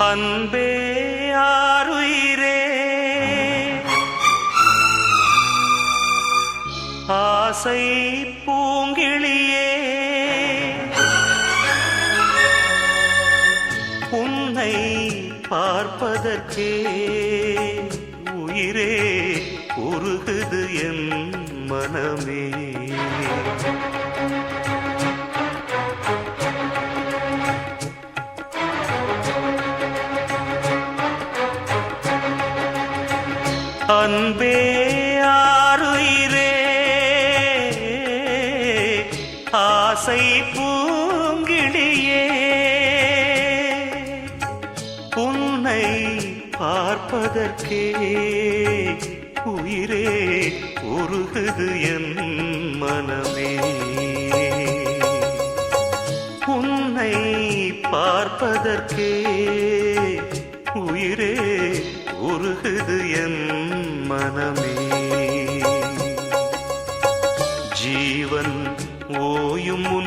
அன்பே ஆருயிரே. ஆசை பூங்கிளியே உன்னை பார்ப்பதற்கே உயிரே உருகுது என் மனமே. அதற்கே உயிரே உருகுது என் மனமே. உன்னை பார்ப்பதற்கே உயிரே உருகுது என் மனமே. ஜீவன் ஓயும்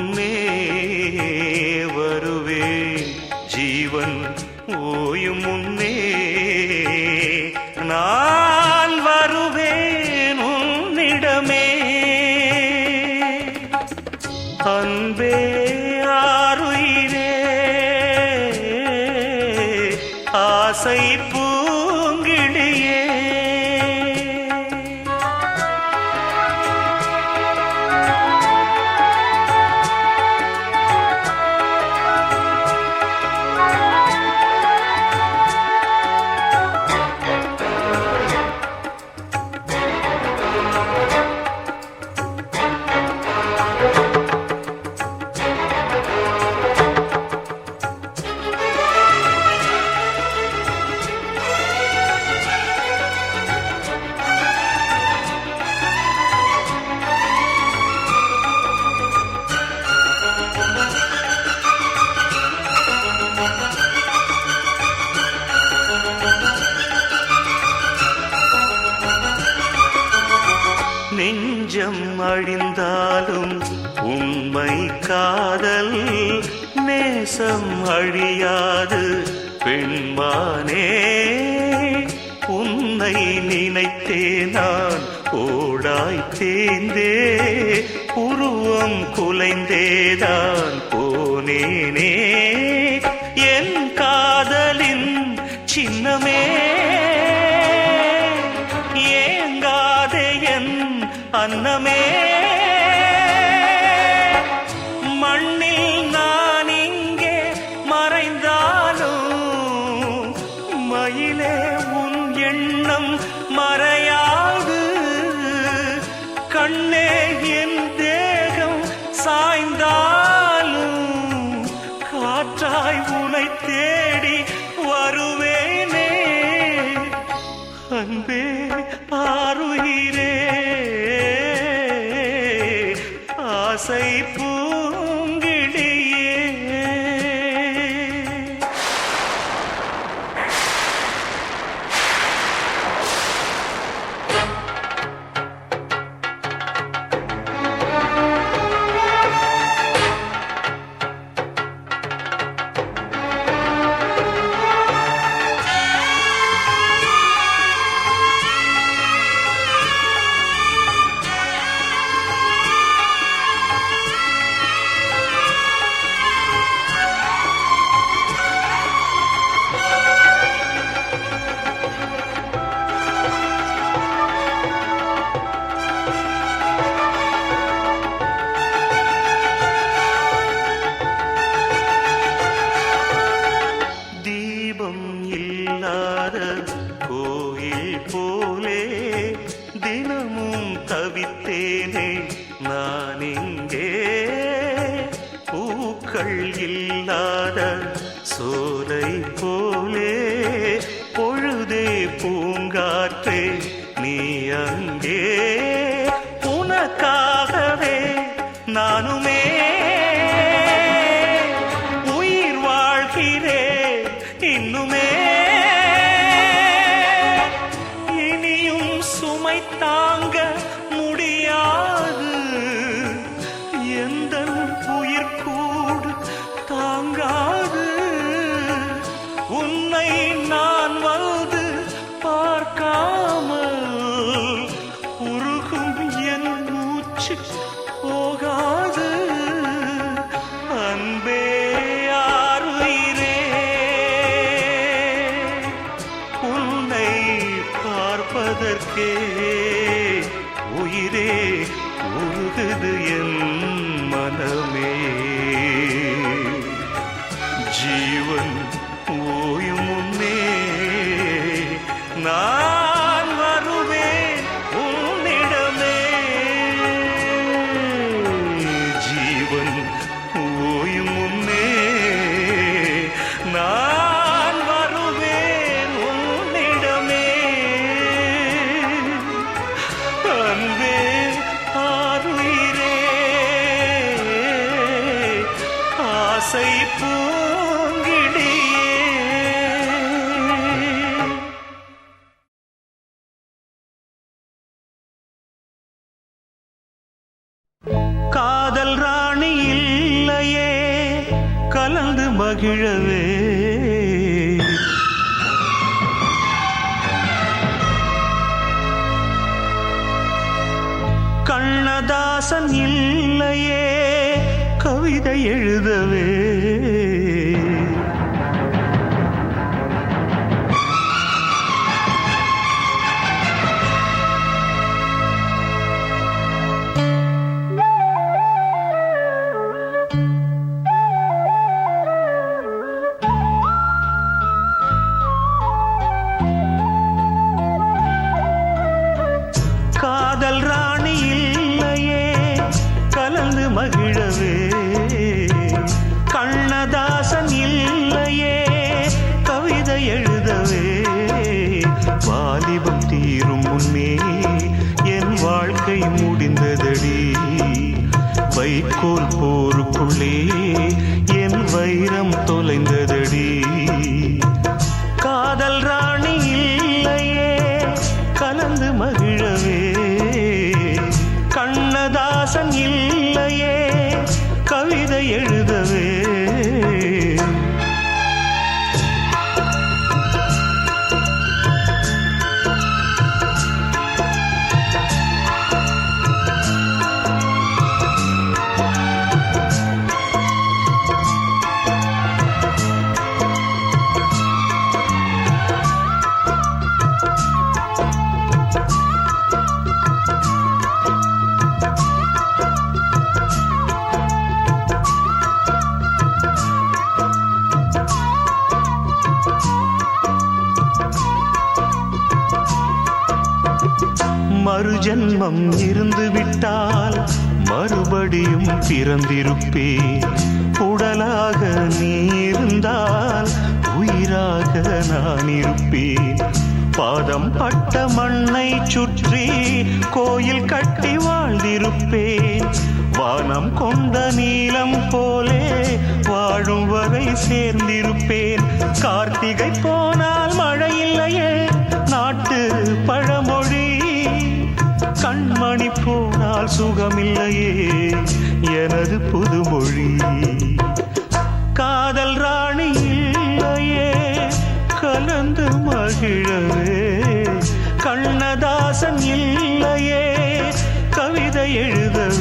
உண்மை காதல் நேசம் அழியாது. பெண்மானே உன்னை நினைத்தே நான் ஓடாய் தேந்தே. உருவம் குலைந்தேதான் போனேனே. என் காதலின் சின்னமே ஏங்காதே என் அன்னமே. காற்றாய் உனை தேடி வருவேனே. அன்பே சுமை தாங்க மறு ஜென்மம் இருந்து விட்டால் மறுபடியும் பிறந்திருப்பே. உடலாக நீ இருந்தால் உயிராக நான் இருப்பேன். பாதம் பட்ட மண்ணை சுற்றி கோயில் கட்டி வாழ்ந்திருப்பேன். வானம் கொண்ட நீளம் போலே வாழும் வரை சேர்ந்திருப்பேன். கார்த்திகை போனால் மழை இல்லையே நாட்டு பழம கண்மணி போனால் சுகமில்லையே. எனது புதுமொழி. காதல் ராணி இல்லையே. கலந்து மகிழவே. கண்ணதாசன் இல்லையே. கவிதை எழுதவே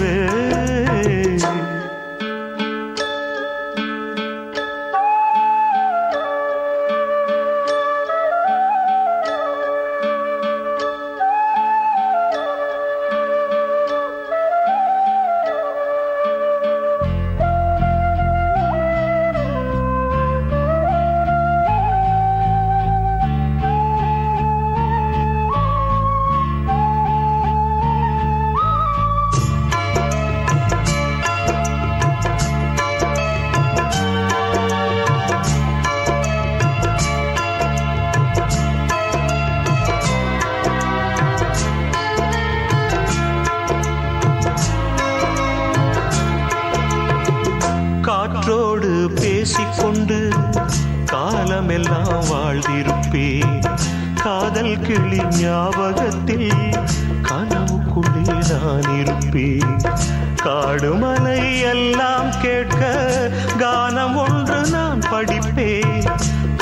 பேசிக்கொண்டு காலமெல்லாம் வாழ்ந்திருப்பே. காதல் கிளி ஞாபகத்தில் கனவுக்குள்ளே நான் இருப்பே. காடுமலை எல்லாம் கேட்க கானம் ஒன்று நான் படிப்பே.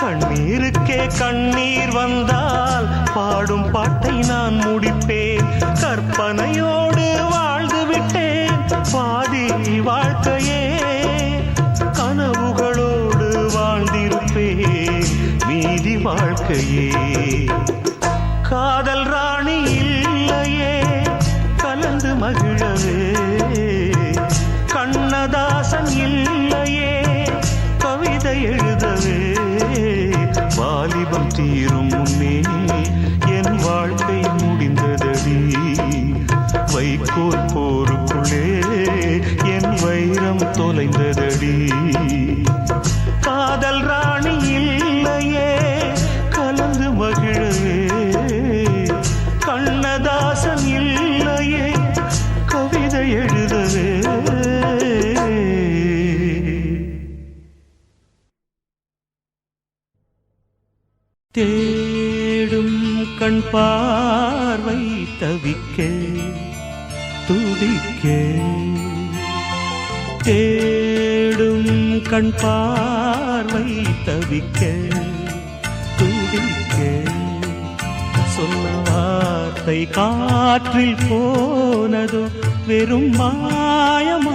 கண்ணீருக்கே கண்ணீர் வந்தால் பாடும் பாட்டை நான் முடிப்பேன் கற்பனையோடு வாழ்ந்து விட்டேன் பாதி வாழ்க்கையே வாழ்க்கையே. காதல் ராணி வார்த்தை காற்றில் போனதோ வெறும் மாயமானதோ.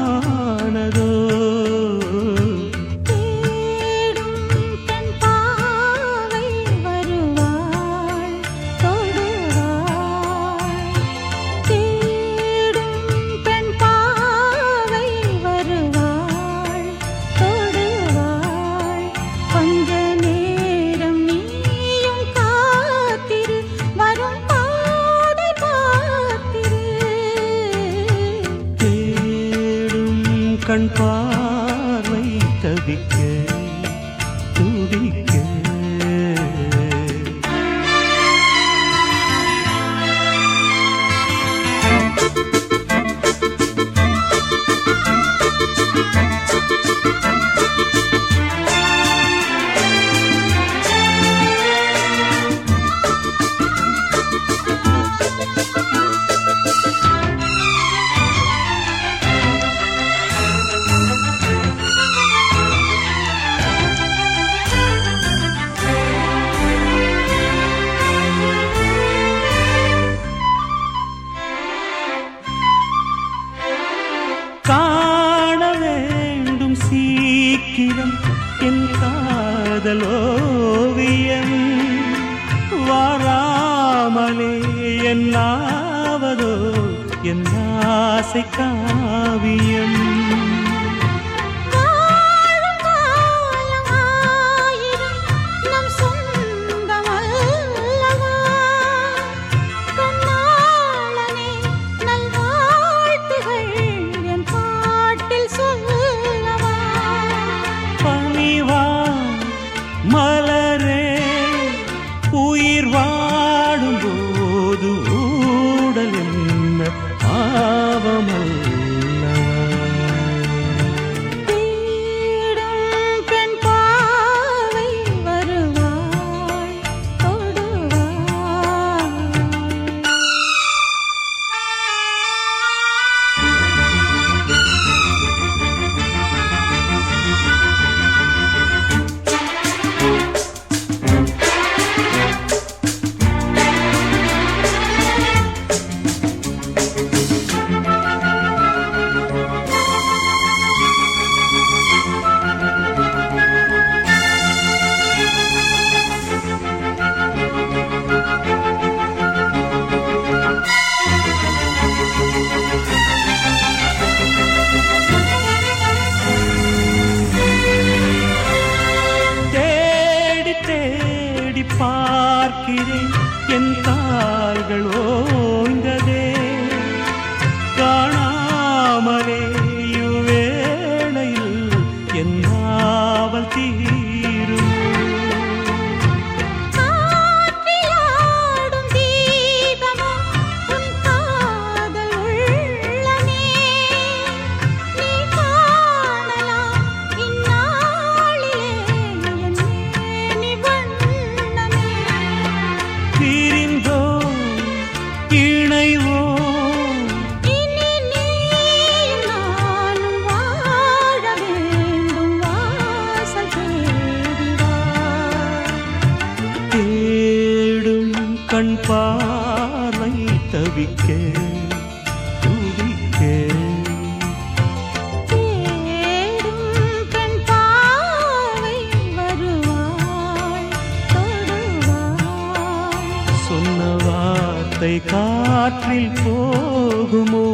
காற்றில் போகுமோ?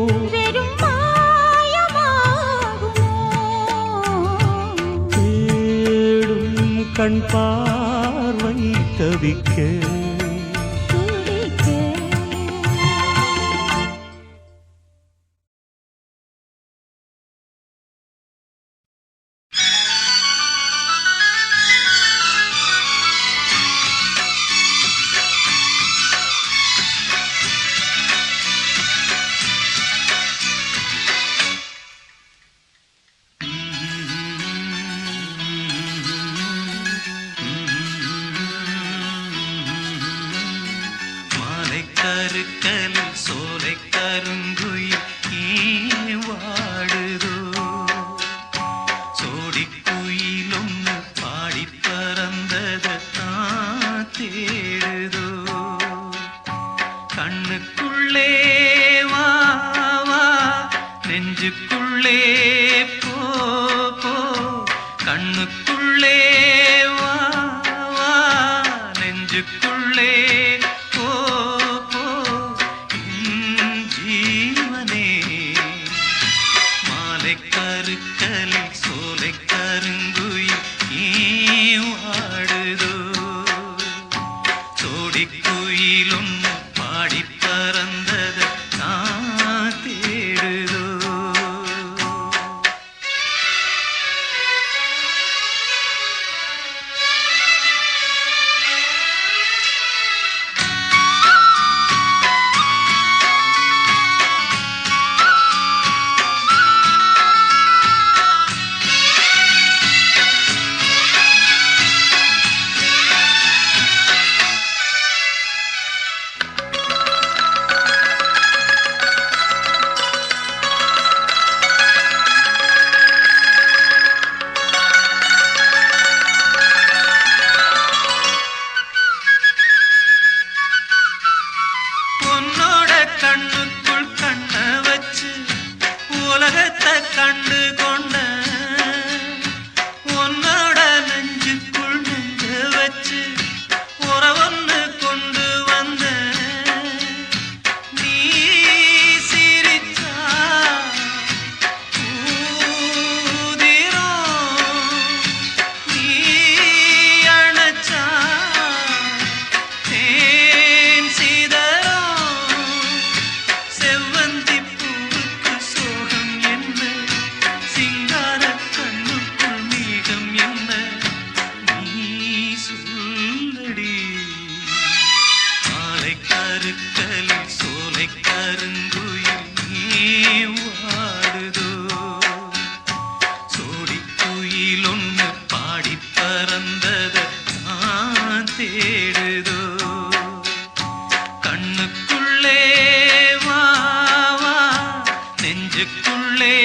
தேடும் கண் பார்வை தவிக்க കണ്ണുക്കുള്ളേ വാ നെഞ്ചുക്കുള്ളേ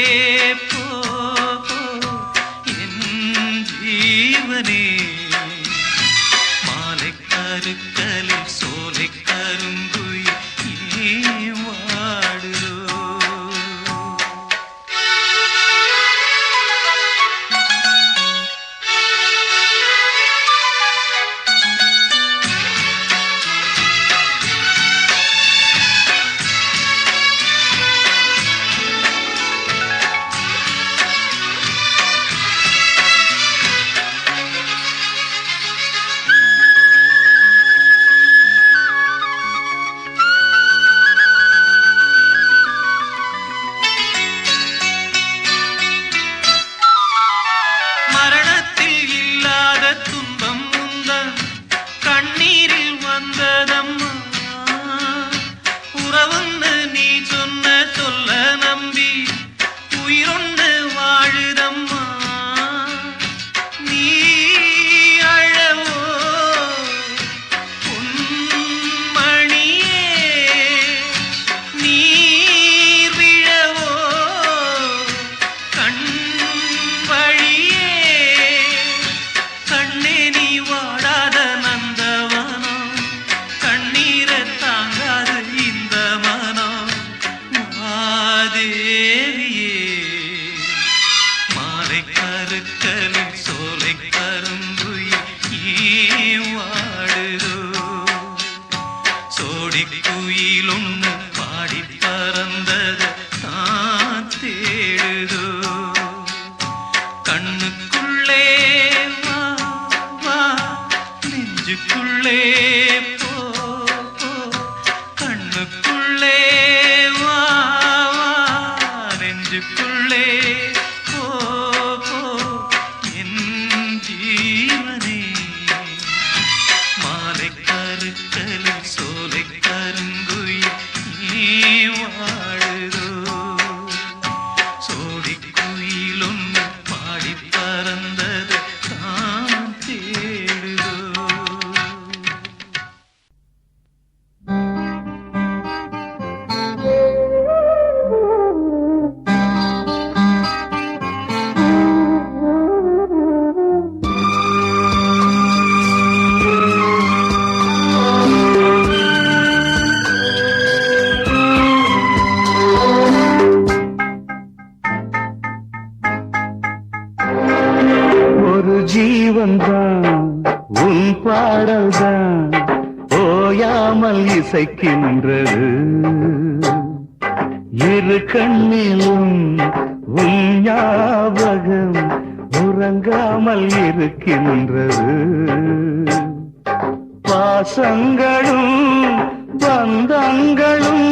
பாசங்களும் பந்தங்களும்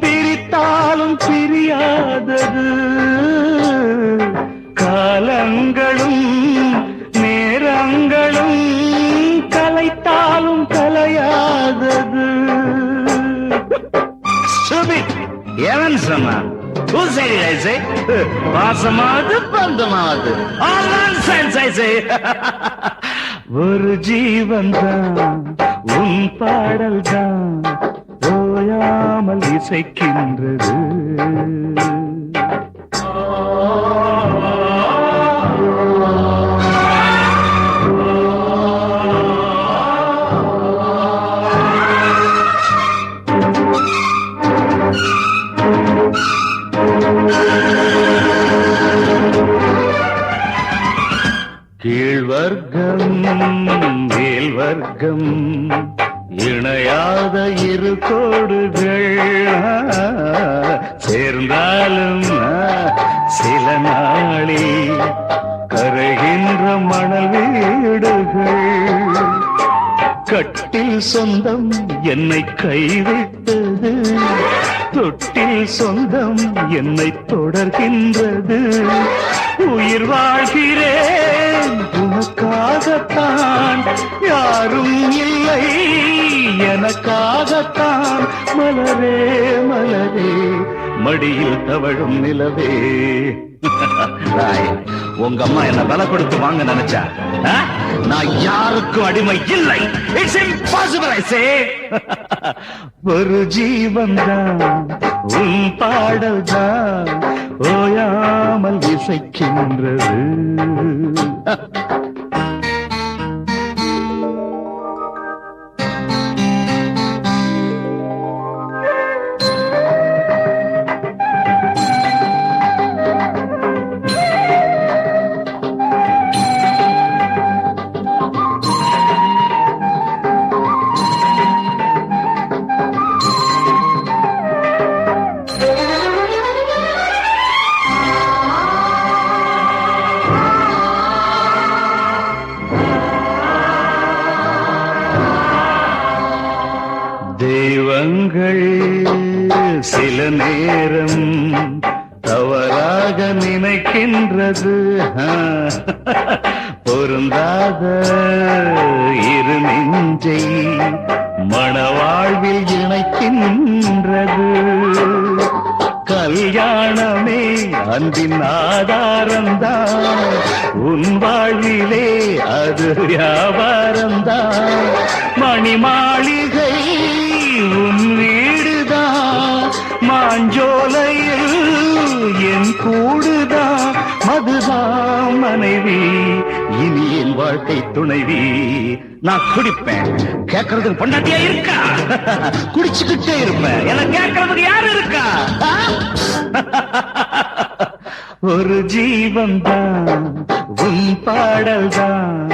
பிரித்தாலும் பிரியாதது. காலங்களும் நேரங்களும் கலைத்தாலும் கலையாதது. சுபித் எவன் சொன்னான்? Who said it, பாசமாவது பந்தமாவது. All nonsense, I say. ஒரு ஜீவன் தான் உன் பாடல் தான் ஓயாமல் இசைக்கின்றது. கீழ்வர்க்கம் மேல் வர்க்கம் இணையாத இரு கோடுகள். சேர்ந்தாலும் சில நாளில் கரைகின்ற மணல் வீடுகள். கட்டில் சொந்தம் என்னை கைவிட்டது. தொட்டில் சொந்தம் என்னை தொடர்கின்றது. உயிர் வாழ்கிறேன். உனக்காகத்தான். யாரும் இல்லை எனக்காகத்தான். மலரே மலரே மடியில் தவழும் நிலவே. ராய், உங்க அம்மா என்ன பல கொடுத்து வாங்க நினைச்சா நான் யாருக்கும் அடிமை இல்லை. இட்ஸ் இம்பாசிபிள் ஐ சே ஒரு ஜீவன் தான் உன் பாடல் தான் ஓயாமல் இசைக்கின்றது. நேரம் தவறாக நினைக்கின்றது. பொருந்தாத இரு நெஞ்சை மணவாழ்வில் இணைக்கின்றது. கல்யாணமே அன்பின் ஆதாரம்தான். உன் வாழ்விலே அது வியாபாரம்தான். மணிமாளி மனைவி இனி என் வாழ்க்கை துணைவி. நான் குடிப்பேன். கேட்கறதுக்கு பொண்டாட்டியா இருக்கா? குடிச்சுக்கிட்டே இருப்பேன். என கேட்கறதுக்கு யாரு இருக்கா? ஒரு ஜீவன் தான் உன் பாடல் தான்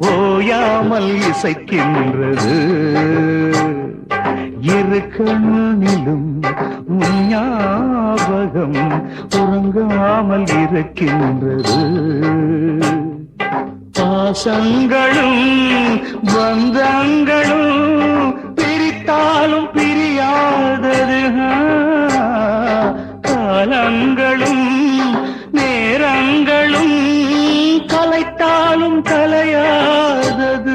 ஓயாமல் இசைக்கின்றது. இரு கண்ணிலும் ஞாபகம் உறங்காமல் இருக்கின்றது. பாசங்களும் பந்தங்களும் பிரித்தாலும் பிரியாதது. காலங்களும் நேரங்களும் கலையாதது.